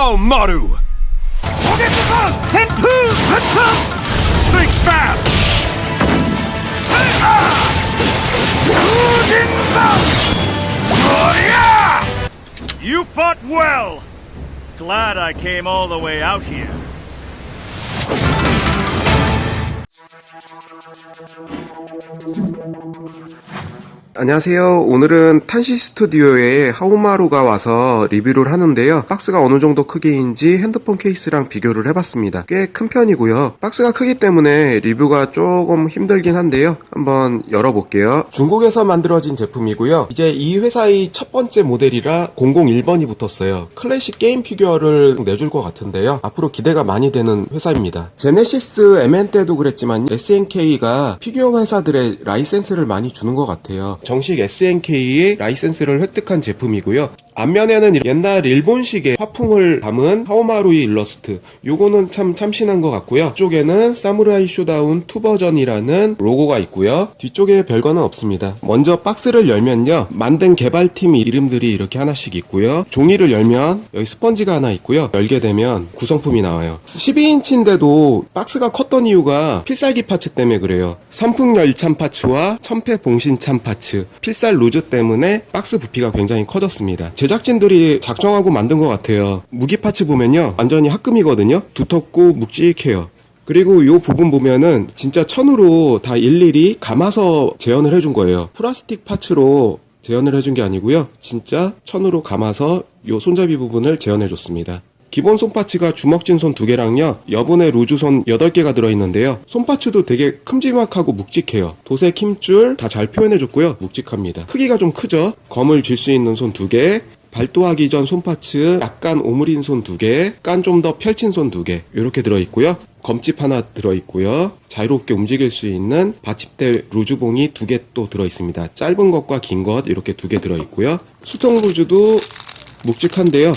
하오마루 고개부선 샘프 한참 Think fast 우진다 뭐야 You fought well Glad I came all the way out here 안녕하세요. 오늘은 탄시 스튜디오에 하오마루가 와서 리뷰를 하는데요. 박스가 어느 정도 크기인지 핸드폰 케이스랑 비교를 해봤습니다. 꽤 큰 편이고요. 박스가 크기 때문에 리뷰가 조금 힘들긴 한데요. 한번 열어볼게요. 중국에서 만들어진 제품이고요. 이제 이 회사의 첫 번째 모델이라 001번이 붙었어요. 클래식 게임 피규어를 내줄 것 같은데요. 앞으로 기대가 많이 되는 회사입니다. 제네시스 MN 때도 그랬지만 SNK가 피규어 회사들의 라이센스를 많이 주는 것 같아요. 정식 SNK의 라이센스를 획득한 제품이고요. 앞면에는 옛날 일본식의 화풍을 담은 하오마루이 일러스트. 요거는 참 참신한 것 같고요. 뒤쪽에는 사무라이 쇼다운 2 버전이라는 로고가 있고요. 뒤쪽에 별거는 없습니다. 먼저 박스를 열면요. 만든 개발팀 이름들이 이렇게 하나씩 있고요. 종이를 열면 여기 스펀지가 하나 있고요. 열게 되면 구성품이 나와요. 12인치인데도 박스가 컸던 이유가 필살기 파츠 때문에 그래요. 선풍 열참 파츠와 천패 봉신참 파츠. 필살 루즈 때문에 박스 부피가 굉장히 커졌습니다. 제 작진들이 작정하고 만든 것 같아요. 무기 파츠 보면요. 완전히 합금이거든요. 두텁고 묵직해요. 그리고 이 부분 보면은 진짜 천으로 다 일일이 감아서 재현을 해준 거예요. 플라스틱 파츠로 재현을 해준 게 아니고요. 진짜 천으로 감아서 이 손잡이 부분을 재현해 줬습니다. 기본 손파츠가 주먹진 손 두 개랑요 여분의 루즈 손 8개가 들어있는데요. 손파츠도 되게 큼지막하고 묵직해요. 도색 힘줄 다 잘 표현해줬고요. 묵직합니다. 크기가 좀 크죠? 검을 쥘 수 있는 손 2개, 발도하기 전 손파츠 약간 오므린 손 2개, 깐 좀 더 펼친 손 2개 이렇게 들어있고요. 검집 하나 들어있고요. 자유롭게 움직일 수 있는 받침대 루즈봉이 두 개 또 들어있습니다. 짧은 것과 긴 것 이렇게 두 개 들어있고요. 수통 루즈도 묵직한데요.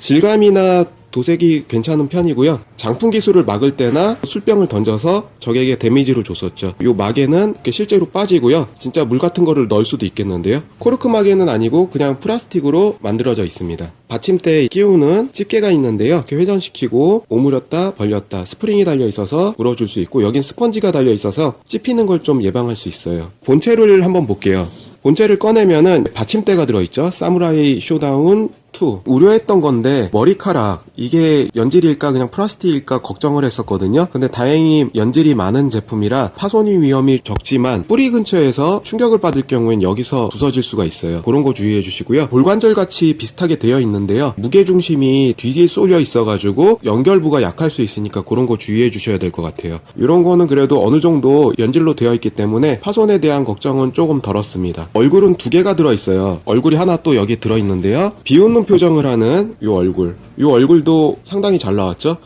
질감이나 도색이 괜찮은 편이고요. 장풍 기술을 막을 때나 술병을 던져서 적에게 데미지를 줬었죠. 요 막에는 실제로 빠지고요. 진짜 물 같은 거를 넣을 수도 있겠는데요. 코르크 막에는 아니고 그냥 플라스틱으로 만들어져 있습니다. 받침대에 끼우는 집게가 있는데요. 이렇게 회전시키고 오므렸다 벌렸다 스프링이 달려 있어서 물어줄 수 있고 여긴 스펀지가 달려 있어서 찝히는 걸 좀 예방할 수 있어요. 본체를 한번 볼게요. 본체를 꺼내면은 받침대가 들어있죠. 사무라이 쇼다운 2. 우려했던 건데 머리카락 이게 연질일까 그냥 플라스틱일까 걱정을 했었거든요. 근데 다행히 연질이 많은 제품이라 파손이 위험이 적지만 뿌리 근처에서 충격을 받을 경우엔 여기서 부서질 수가 있어요. 그런 거 주의해 주시고요. 볼관절 같이 비슷하게 되어 있는데요. 무게 중심이 뒤에 쏠려 있어 가지고 연결부가 약할 수 있으니까 그런 거 주의해 주셔야 될 것 같아요. 이런 거는 그래도 어느 정도 연질로 되어 있기 때문에 파손에 대한 걱정은 조금 덜었습니다. 얼굴은 두 개가 들어 있어요. 얼굴이 하나 또 여기 들어 있는데요. 비웃는 표정을 하는 이 얼굴. 이 얼굴도 상당히 잘 나왔죠?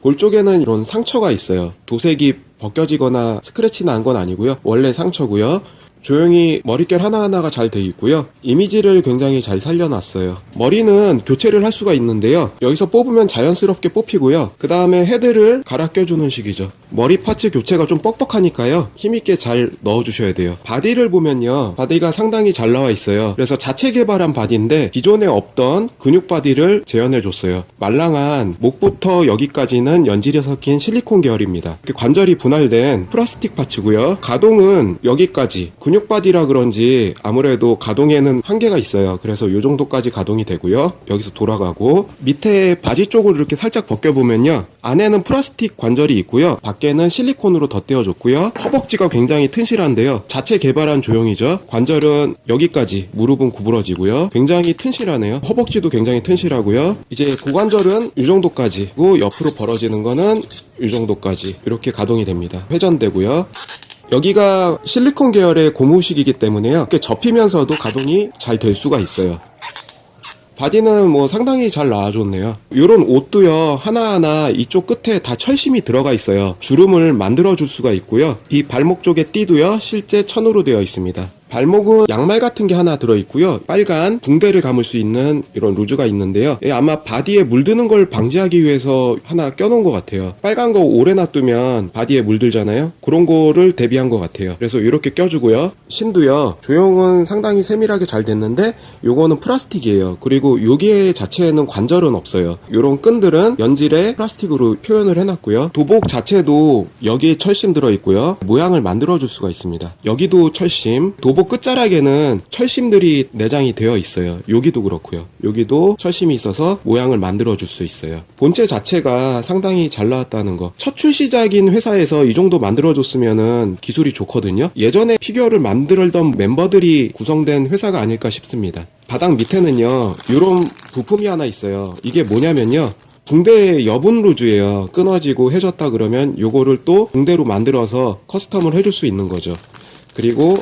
볼 쪽에는 이런 상처가 있어요. 도색이 벗겨지거나 스크래치 난 건 아니고요. 원래 상처고요. 조용히 머릿결 하나하나가 잘 돼 있고요. 이미지를 굉장히 잘 살려놨어요. 머리는 교체를 할 수가 있는데요. 여기서 뽑으면 자연스럽게 뽑히고요. 그 다음에 헤드를 갈아 껴주는 식이죠. 머리 파츠 교체가 좀 뻑뻑하니까요. 힘있게 잘 넣어주셔야 돼요. 바디를 보면요. 바디가 상당히 잘 나와 있어요. 그래서 자체 개발한 바디인데 기존에 없던 근육 바디를 재현해줬어요. 말랑한 목부터 여기까지는 연질이 섞인 실리콘 계열입니다. 관절이 분할된 플라스틱 파츠고요. 가동은 여기까지 근육 바디라 그런지 아무래도 가동에는 한계가 있어요. 그래서 요 정도까지 가동이 되고요. 여기서 돌아가고 밑에 바지 쪽을 이렇게 살짝 벗겨 보면요. 안에는 플라스틱 관절이 있고요. 밖에는 실리콘으로 덧대어 줬고요. 허벅지가 굉장히 튼실한데요. 자체 개발한 조형이죠. 관절은 여기까지 무릎은 구부러지고요. 굉장히 튼실하네요. 허벅지도 굉장히 튼실하고요. 이제 고관절은 이 정도까지 그리고 옆으로 벌어지는 거는 이 정도까지 이렇게 가동이 됩니다. 회전되고요. 여기가 실리콘 계열의 고무식이기 때문에요. 이렇게 접히면서도 가동이 잘 될 수가 있어요. 바디는 뭐 상당히 잘 나와줬네요. 이런 옷도요, 하나하나 이쪽 끝에 다 철심이 들어가 있어요. 주름을 만들어줄 수가 있고요. 이 발목 쪽의 띠도요, 실제 천으로 되어 있습니다. 발목은 양말 같은 게 하나 들어있고요. 빨간 붕대를 감을 수 있는 이런 루즈가 있는데요. 예, 아마 바디에 물드는 걸 방지하기 위해서 하나 껴놓은 것 같아요. 빨간 거 오래 놔두면 바디에 물들잖아요. 그런 거를 대비한 것 같아요. 그래서 이렇게 껴주고요. 신도요. 조형은 상당히 세밀하게 잘 됐는데 요거는 플라스틱이에요. 그리고 여기에 자체에는 관절은 없어요. 요런 끈들은 연질에 플라스틱으로 표현을 해놨고요. 도복 자체도 여기에 철심 들어있고요. 모양을 만들어줄 수가 있습니다. 여기도 철심, 도복 끝자락에는 철심들이 내장이 되어 있어요. 여기도 그렇고요. 여기도 철심이 있어서 모양을 만들어 줄 수 있어요. 본체 자체가 상당히 잘 나왔다는 거. 첫 출시작인 회사에서 이 정도 만들어 줬으면은 기술이 좋거든요. 예전에 피규어를 만들던 멤버들이 구성된 회사가 아닐까 싶습니다. 바닥 밑에는요, 이런 부품이 하나 있어요. 이게 뭐냐면요. 붕대 여분 루즈예요. 끊어지고 해졌다 그러면 요거를 또 붕대로 만들어서 커스텀을 해줄 수 있는 거죠. 그리고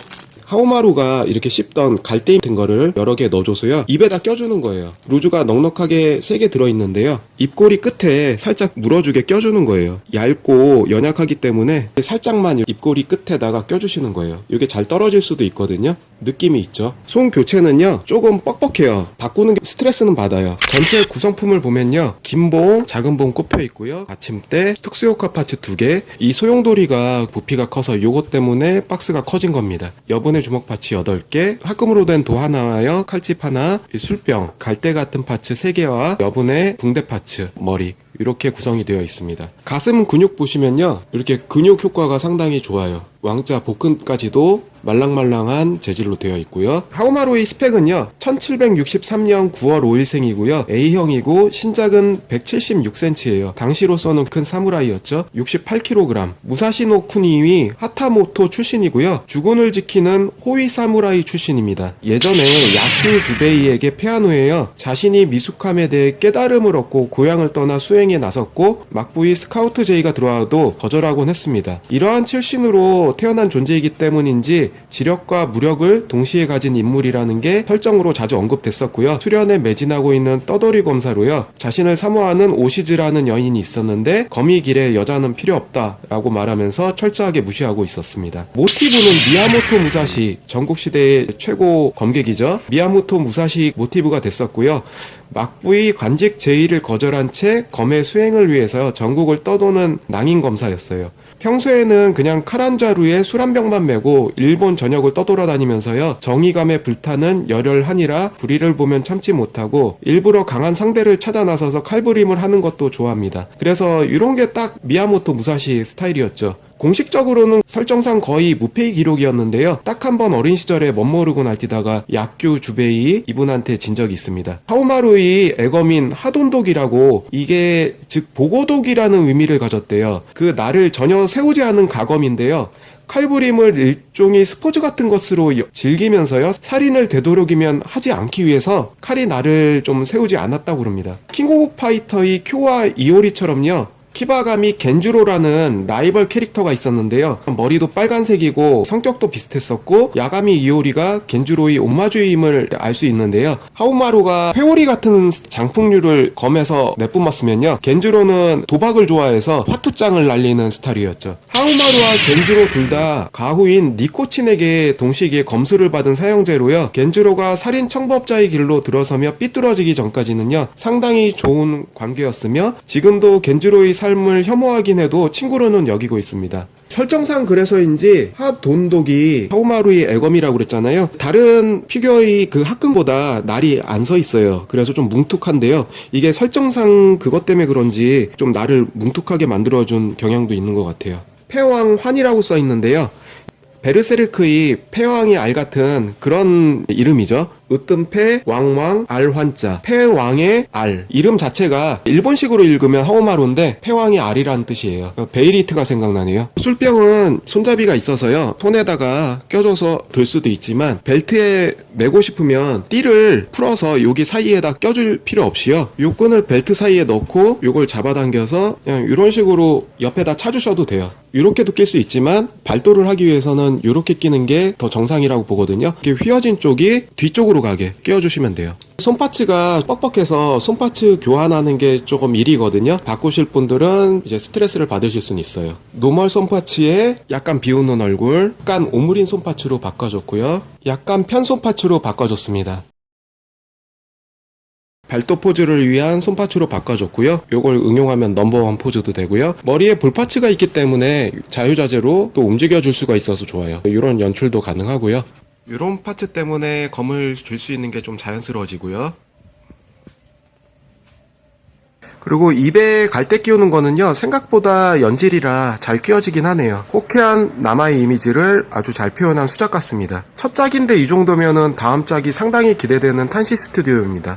하오마루가 이렇게 씹던 갈대 같은 거를 여러 개 넣어줘서요. 입에다 껴주는 거예요. 루즈가 넉넉하게 3개 들어있는데요. 입꼬리 끝에 살짝 물어주게 껴주는 거예요. 얇고 연약하기 때문에 살짝만 입꼬리 끝에다가 껴주시는 거예요. 이게 잘 떨어질 수도 있거든요. 느낌이 있죠. 손 교체는요, 조금 뻑뻑해요. 바꾸는 게 스트레스는 받아요. 전체 구성품을 보면요, 긴 봉, 작은 봉 꼽혀 있고요. 받침대, 특수효과 파츠 두 개. 이 소용돌이가 부피가 커서 요것 때문에 박스가 커진 겁니다. 여분의 주먹 파츠 8개, 합금으로 된 도 하나와요, 칼집 하나, 이 술병, 갈대 같은 파츠 3개와 여분의 붕대 파츠, 머리. 이렇게 구성이 되어 있습니다. 가슴 근육 보시면요. 이렇게 근육 효과가 상당히 좋아요. 왕자 복근까지도 말랑말랑한 재질로 되어 있고요. 하우마로의 스펙은요. 1763년 9월 5일생이고요. A형이고 신작은 176cm예요. 당시로서는 큰 사무라이였죠. 68kg. 무사시노 쿠니위 하타모토 출신이고요. 주군을 지키는 호위 사무라이 출신입니다. 예전에 야쿠 주베이에게 패한 후에요. 자신이 미숙함에 대해 깨달음을 얻고 고향을 떠나 수행 에 나섰고 막부의 스카우트 제의가 들어와도 거절하곤 했습니다. 이러한 출신으로 태어난 존재이기 때문인지 지력과 무력을 동시에 가진 인물이라는 게 설정으로 자주 언급됐었고요. 수련에 매진하고 있는 떠돌이 검사로요. 자신을 사모하는 오시즈라는 여인이 있었는데 거미 길에 여자는 필요 없다라고 말하면서 철저하게 무시하고 있었습니다. 모티브는 미야모토 무사시 전국 시대의 최고 검객이죠. 미야모토 무사시 모티브가 됐었고요. 막부의 관직 제의를 거절한 채 검의 수행을 위해서 전국을 떠도는 낭인 검사였어요. 평소에는 그냥 칼 한 자루에 술 한 병만 메고 일본 전역을 떠돌아다니면서요. 정의감에 불타는 열혈한이라 불의를 보면 참지 못하고 일부러 강한 상대를 찾아 나서서 칼부림을 하는 것도 좋아합니다. 그래서 이런 게 딱 미야모토 무사시 스타일이었죠. 공식적으로는 설정상 거의 무패의 기록이었는데요. 딱 한 번 어린 시절에 멋모르고 날뛰다가 약규 주베이 이분한테 진 적이 있습니다. 하우마루의 애검인 하돈독이라고 이게 즉 보고독이라는 의미를 가졌대요. 그 나를 전혀 세우지 않은 가검인데요. 칼부림을 일종의 스포츠 같은 것으로 여- 즐기면서요 살인을 되도록이면 하지 않기 위해서 칼이 나를 좀 세우지 않았다고 그럽니다. 킹 오브 파이터의 쿄와 이오리처럼요 키바가미 겐주로라는 라이벌 캐릭터가 있었는데요. 머리도 빨간색이고 성격도 비슷했었고 야가미 이오리가 겐주로의 옴마주임을 알 수 있는데요. 하우마루가 회오리 같은 장풍류를 검에서 내뿜었으면요. 겐주로는 도박을 좋아해서 화투장을 날리는 스타일이었죠. 하우마루와 겐주로 둘 다 가후인 니코친에게 동시기에 검수를 받은 사형제로요. 겐주로가 살인 청법자의 길로 들어서며 삐뚤어지기 전까지는요. 상당히 좋은 관계였으며 지금도 겐주로의 삶을 혐오하긴 해도 친구로는 여기고 있습니다. 설정상 그래서인지 하돈독이 하우마루의 애검이라고 그랬잖아요. 다른 피규어의 그 합금보다 날이 안 서 있어요. 그래서 좀 뭉툭한데요. 이게 설정상 그것 때문에 그런지 좀 나를 뭉툭하게 만들어준 경향도 있는 것 같아요. 패왕 환이라고 써 있는데요. 베르세르크의 패왕의 알 같은 그런 이름이죠. 으뜸패 왕왕 알환자 패왕의 알 이름 자체가 일본식으로 읽으면 하오마루인데 패왕의 알이라는 뜻이에요. 베이리트가 생각나네요. 술병은 손잡이가 있어서요. 손에다가 껴줘서 들 수도 있지만 벨트에 매고 싶으면 띠를 풀어서 여기 사이에다 껴줄 필요 없이요. 요 끈을 벨트 사이에 넣고 요걸 잡아당겨서 그냥 이런 식으로 옆에다 차주셔도 돼요. 이렇게도 낄 수 있지만 발도를 하기 위해서는 이렇게 끼는 게 더 정상이라고 보거든요. 이게 휘어진 쪽이 뒤쪽으로 왼쪽으로 가게 끼워주시면 돼요. 손파츠가 뻑뻑해서 손파츠 교환하는 게 조금 일이거든요. 바꾸실 분들은 이제 스트레스를 받으실 수는 있어요. 노멀 손파츠에 약간 비오는 얼굴, 약간 오므린 손파츠로 바꿔줬고요. 약간 편 손파츠로 바꿔줬습니다. 발도 포즈를 위한 손파츠로 바꿔줬고요. 요걸 응용하면 넘버원 포즈도 되고요. 머리에 볼파츠가 있기 때문에 자유자재로 또 움직여줄 수가 있어서 좋아요. 이런 연출도 가능하고요. 이런 파츠 때문에 검을 줄 수 있는 게 좀 자연스러워지고요. 그리고 입에 갈대 끼우는 거는요 생각보다 연질이라 잘 끼워지긴 하네요. 호쾌한 남아의 이미지를 아주 잘 표현한 수작 같습니다. 첫 짝인데 이 정도면은 다음 짝이 상당히 기대되는 탄시 스튜디오입니다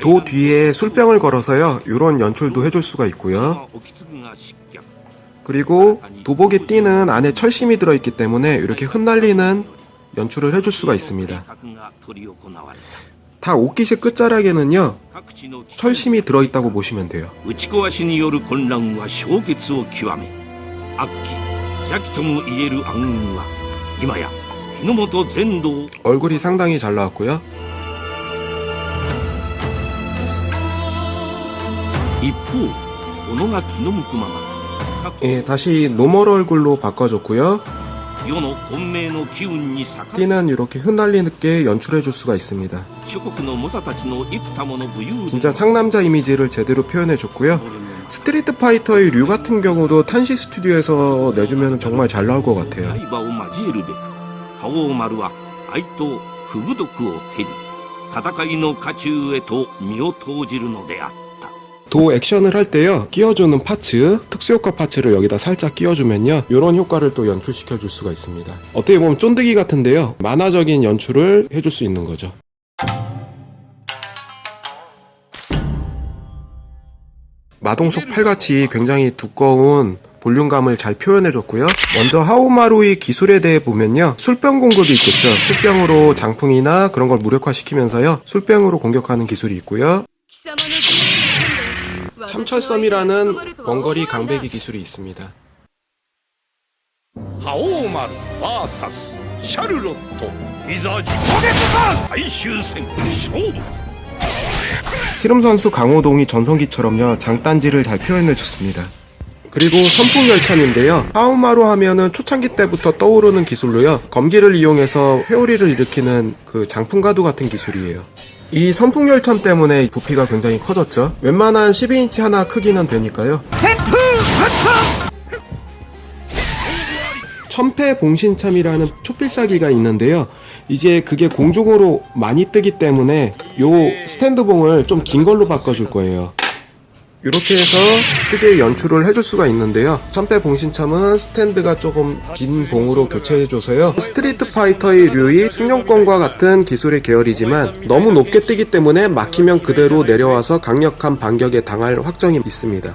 도 뒤에 술병을 걸어서요. 이런 연출도 해줄 수가 있고요. 그리고 도복에 띠는 안에 철심이 들어있기 때문에 이렇게 흩날리는 연출을 해줄 수가 있습니다. 다 옷깃의 끝자락에는요 철심이 들어있다고 보시면 돼요. 얼굴이 상당히 잘 나왔고요. 一方己が気の向くまま各 예, 다시 노멀 얼굴로 바꿔줬고요. 世の混迷の機運に逆ら 띠는 이렇게 흩날리게 연출해줄 수가 있습니다. 諸国の猛者たちの幾多もの武勇 진짜 상남자 이미지를 제대로 표현해줬고요. 스트리트 파이터의 류 같은 경우도 탄시 스튜디오에서 내주면 정말 잘 나올 것 같아요. 刃を交えるべく覇王丸は愛と不武毒を手に戦いの渦中へと身を投じるのであった 도 액션을 할 때요 끼워주는 파츠 특수효과 파츠를 여기다 살짝 끼워주면요 이런 효과를 또 연출시켜 줄 수가 있습니다 어떻게 보면 쫀득이 같은데요 만화적인 연출을 해줄 수 있는 거죠 마동석 팔같이 굉장히 두꺼운 볼륨감을 잘 표현해줬고요. 먼저 하오마루의 기술에 대해 보면요. 술병 공격이 있겠죠. 술병으로 장풍이나 그런 걸 무력화시키면서요. 술병으로 공격하는 기술이 있고요. 참철섬이라는 원거리 강배기 기술이 있습니다. 하오마르 바사스 샤르로토 이자지 선수 강호동이 전성기처럼요 장단지를 잘 표현해 줬습니다. 그리고 선풍열차인데요. 하우마로 하면은 초창기 때부터 떠오르는 기술로요. 검기를 이용해서 회오리를 일으키는 그 장풍가도 같은 기술이에요. 이 선풍열찬 때문에 부피가 굉장히 커졌죠. 웬만한 12인치 하나 크기는 되니까요. 천패 봉신참이라는 초필사기가 있는데요. 이제 그게 공중으로 많이 뜨기 때문에 요 스탠드봉을 좀 긴 걸로 바꿔줄 거예요. 이렇게 해서 뜨게 연출을 해줄 수가 있는데요. 천패봉신참은 스탠드가 조금 긴 봉으로 교체해줘서요. 스트리트 파이터의 류의 승용권과 같은 기술의 계열이지만 너무 높게 뜨기 때문에 막히면 그대로 내려와서 강력한 반격에 당할 확정이 있습니다.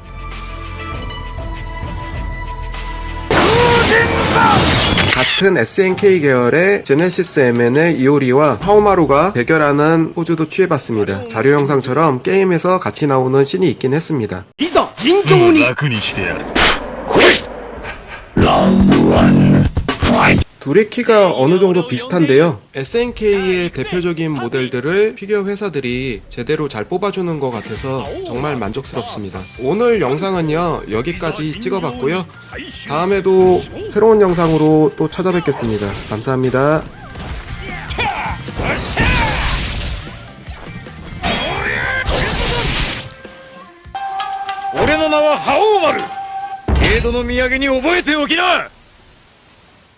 같은 SNK 계열의 제네시스 MN의 이오리와 하오마루가 대결하는 포즈도 취해봤습니다. 자료 영상처럼 게임에서 같이 나오는 씬이 있긴 했습니다. 楽にしてやる 둘의 키가 어느 정도 비슷한데요. SNK의 대표적인 모델들을 피규어 회사들이 제대로 잘 뽑아주는 것 같아서 정말 만족스럽습니다. 오늘 영상은요, 여기까지 찍어봤고요. 다음에도 새로운 영상으로 또 찾아뵙겠습니다. 감사합니다. 俺の名は覇王丸江戸の土産に覚えておきな